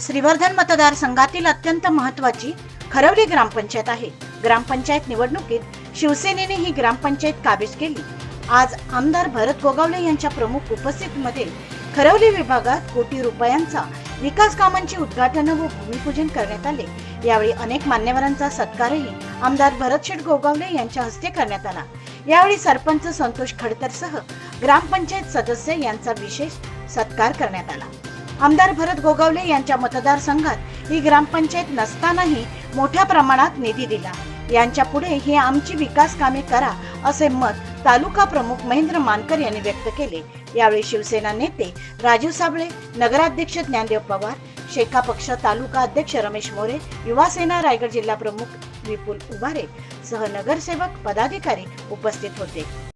श्रीवर्धन मतदारसंघातील अत्यंत महत्वाची खरवली ग्रामपंचायत आहे. ग्रामपंचायत निवडणुकीत शिवसेनेने ही ग्रामपंचायत काबीज केली. आज आमदार भरत गोगावले यांच्या प्रमुख उपस्थितीमध्ये खरवली विभागात कोटी रुपयांचा विकास कामांची उद्घाटन व भूमिपूजन करण्यात आले. यावेळी अनेक मान्यवरांचा सत्कारही आमदार भरतशेठ गोगावले यांच्या हस्ते करण्यात आला. यावेळी सरपंच संतोष खडतरसह ग्रामपंचायत सदस्य यांचा विशेष सत्कार करण्यात आला. आमदार भरत गोगावले यांच्या मतदारसंघात ही ग्रामपंचायत नसतानाही मोठ्या प्रमाणात निधी दिला. यांच्या पुढे ही आमची विकास कामे करा असे मत तालुका प्रमुख महेंद्र मानकर यांनी व्यक्त केले. यावेळी शिवसेना नेते राजू साबळे नगराध्यक्ष ज्ञानदेव पवार शेका पक्ष तालुका अध्यक्ष रमेश मोरे युवा सेना रायगड जिल्हा प्रमुख विपुल उभारे सह नगरसेवक पदाधिकारी उपस्थित होते.